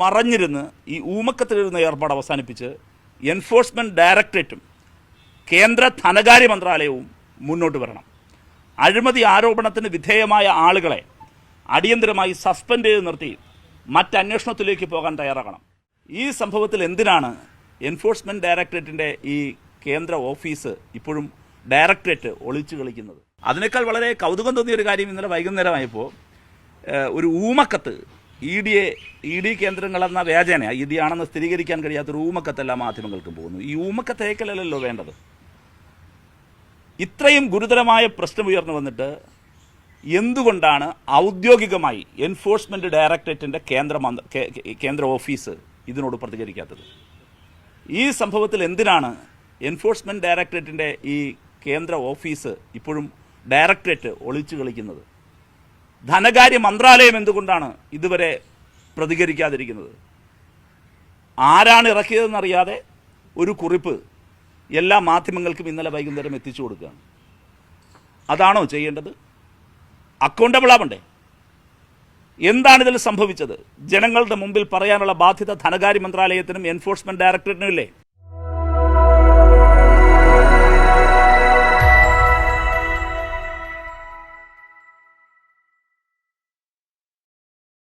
മറഞ്ഞിരുന്ന് ഈ ഊമക്കത്തിലിരുന്ന ഏർപ്പാട് അവസാനിപ്പിച്ച് എൻഫോഴ്സ്മെന്റ് ഡയറക്ടറേറ്റും കേന്ദ്ര ധനകാര്യ മന്ത്രാലയവും മുന്നോട്ട് വരണം. അഴിമതി ആരോപണത്തിന് വിധേയമായ ആളുകളെ അടിയന്തരമായി സസ്പെൻഡ് ചെയ്ത് നിർത്തി മറ്റന്വേഷണത്തിലേക്ക് പോകാൻ തയ്യാറാകണം. ഈ സംഭവത്തിൽ എന്തിനാണ് എൻഫോഴ്സ്മെന്റ് ഡയറക്ടറേറ്റിന്റെ ഈ കേന്ദ്ര ഓഫീസ് ഇപ്പോഴും ഡയറക്ടറേറ്റ് ഒളിച്ചു കളിക്കുന്നത്? അതിനേക്കാൾ വളരെ കൗതുകം തോന്നിയ ഒരു കാര്യം ഇന്നലെ വൈകുന്നേരമായപ്പോൾ ഒരു ഊമക്കത്ത് ഇ ഡിയെ ഇ ഡി കേന്ദ്രങ്ങളെന്ന വ്യാജേന ഇ ഡി ആണെന്ന് സ്ഥിരീകരിക്കാൻ കഴിയാത്തൊരു എല്ലാ മാധ്യമങ്ങൾക്കും പോകുന്നു. ഈ ഊമക്കത്ത് അയക്കലല്ലോ വേണ്ടത്. ഇത്രയും ഗുരുതരമായ പ്രശ്നം ഉയർന്നു വന്നിട്ട് എന്തുകൊണ്ടാണ് ഔദ്യോഗികമായി എൻഫോഴ്സ്മെന്റ് ഡയറക്ടറേറ്റിന്റെ കേന്ദ്ര കേന്ദ്ര ഓഫീസ് ഇതിനോട് പ്രതികരിക്കാത്തത്? ഈ സംഭവത്തിൽ എന്തിനാണ് എൻഫോഴ്സ്മെന്റ് ഡയറക്ടറേറ്റിന്റെ ഈ കേന്ദ്ര ഓഫീസ് ഇപ്പോഴും ഡയറക്ടറേറ്റ് ഒളിച്ചു കളിക്കുന്നത്? ധനകാര്യ മന്ത്രാലയം എന്തുകൊണ്ടാണ് ഇതുവരെ പ്രതികരിക്കാതിരിക്കുന്നത്? ആരാണ് ഇറക്കിയതെന്നറിയാതെ ഒരു കുറിപ്പ് എല്ലാ മാധ്യമങ്ങൾക്കും ഇന്നലെ വൈകുന്നേരം എത്തിച്ചു കൊടുക്കുകയാണ്. അതാണോ ചെയ്യേണ്ടത്? അക്കൗണ്ടബിൾ ആവണ്ടേ? എന്താണ് ഇതിൽ സംഭവിച്ചത്? ജനങ്ങളുടെ മുമ്പിൽ പറയാനുള്ള ബാധ്യത ധനകാര്യ മന്ത്രാലയത്തിനും എൻഫോഴ്സ്മെന്റ് ഡയറക്ടറേറ്റിനും ഇല്ലേ?